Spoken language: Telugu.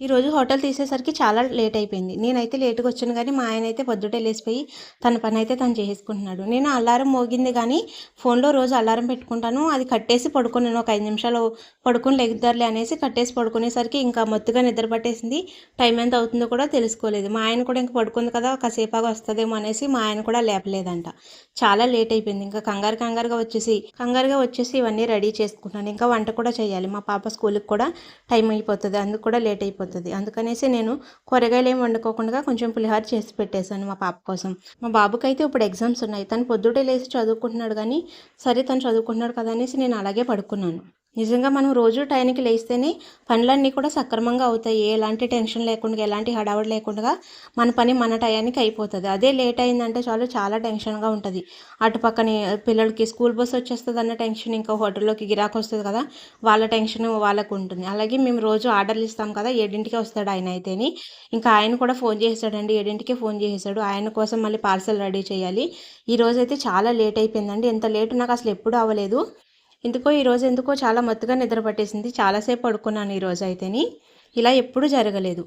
ఈరోజు హోటల్ తీసేసరికి చాలా లేట్ అయిపోయింది. నేనైతే లేట్గా వచ్చాను కానీ మా ఆయన అయితే పొద్దుటే లేచిపోయి తన పని అయితే తను చేసుకుంటున్నాడు నేను అలారం మోగింది కానీ ఫోన్లో రోజు అలారం పెట్టుకుంటాను. అది కట్టేసి పడుకున్నాను ఒక ఐదు నిమిషాలు పడుకుని లెగుద్దారులే అనేసి కట్టేసి పడుకునేసరికి ఇంకా మొత్తుగా నిద్ర పట్టేసింది. టైం ఎంత అవుతుందో కూడా తెలుసుకోలేదు. మా ఆయన కూడా ఇంకా పడుకుంది కదా కాసేపాగా వస్తుందేమో అనేసి మా ఆయన కూడా లేపలేదంట. చాలా లేట్ అయిపోయింది. ఇంకా కంగారు కంగారుగా వచ్చేసి కంగారుగా వచ్చేసి ఇవన్నీ రెడీ చేసుకుంటున్నాను. ఇంకా వంట కూడా చేయాలి. మా పాప స్కూల్కి కూడా టైం అయిపోతుంది. అందుకు కూడా లేట్ అయిపోతుంది. అందుకనేసి నేను కూరగాయలు ఏం వండుకోకుండా కొంచెం పులిహోర చేసి పెట్టేశాను మా పాప కోసం. మా బాబుకి అయితే ఇప్పుడు ఎగ్జామ్స్ ఉన్నాయి. తను పొద్దుటే లేచి చదువుకుంటున్నాడు కానీ సరే తను చదువుకుంటున్నాడు కదా అనేసి నేను అలాగే పడుకున్నాను. నిజంగా మనం రోజు టైంకి లేస్తేనే పనులన్నీ కూడా సక్రమంగా అవుతాయి. ఎలాంటి టెన్షన్ లేకుండా ఎలాంటి హడావుడి లేకుండా మన పని మన టయానికి అయిపోతుంది. అదే లేట్ అయిందంటే చాలు చాలా టెన్షన్గా ఉంటుంది. అటు పక్కనే పిల్లలకి స్కూల్ బస్ వచ్చేస్తుంది అన్న టెన్షన్ ఇంకా హోటల్లోకి గిరాకు వస్తుంది కదా వాళ్ళ టెన్షన్ వాళ్ళకు ఉంటుంది. అలాగే మేము రోజు ఆర్డర్లు ఇస్తాం కదా ఏడింటికే వస్తాడు ఆయన అయితేని. ఇంకా ఆయన కూడా ఫోన్ చేసాడండి ఏడింటికి ఫోన్ చేసేసాడు. ఆయన కోసం మళ్ళీ పార్సల్ రెడీ చేయాలి. ఈ రోజు అయితే చాలా లేట్ అయిపోయిందండి. ఎంత లేట్ నాకు అసలు ఎప్పుడు అవ్వలేదు. ఎందుకో ఈరోజు ఎందుకో చాలా మత్తుగా నిద్ర పట్టేసింది. చాలాసేపు పడుకున్నాను ఈరోజు అయితేని ఇలా ఎప్పుడూ జరగలేదు.